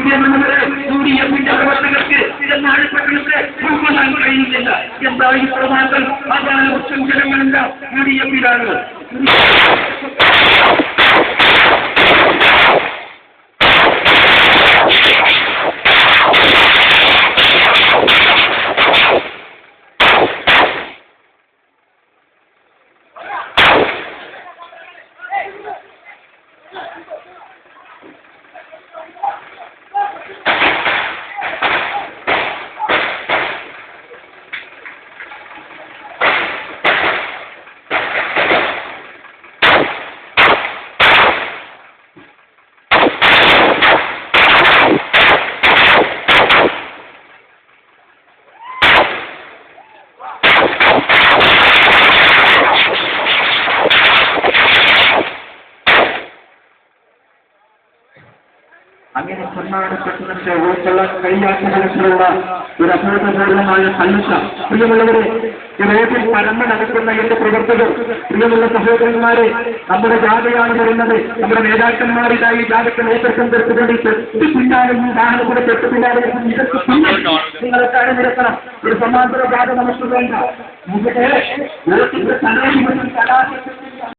പ്രിയമുള്ളവരെ U D എഫിന്റെ പ്രവർത്തകർക്ക് കഴിയുന്നില്ല എന്താ ഈ പ്രമാണം അതാണ് ഉച്ചം ജനങ്ങളെല്ലാം യു ഡി എഫിലാണ് അങ്ങനെ പട്ടണത്തെ ഉൾക്കൊള്ളാൻ കഴിയാത്ത തരത്തിലുള്ള ഒരു അഭൂതപൂർവമായ സന്നിധ പ്രിയമുള്ളവരെ ഈ റോഡിൽ പരന്ന് നടക്കുന്ന എന്റെ പ്രവർത്തകർ പ്രിയമുള്ള സഹോദരന്മാരെ നമ്മുടെ ജാഥയാണ് വരുന്നത്. നമ്മുടെ നേതാക്കന്മാരിതായി ജാഥയ്ക്ക് നേതൃത്വം തീർത്തുകൊണ്ട് തെറ്റ് പിന്നാലെ ഈ വാഹനം കൂടെ തെറ്റ് പിന്നാലെ ഇതൊക്കെ പിന്നെ കാര്യം നിരക്കണം ഒരു സമാന്തര ജാഥ നമുക്ക് വേണ്ട.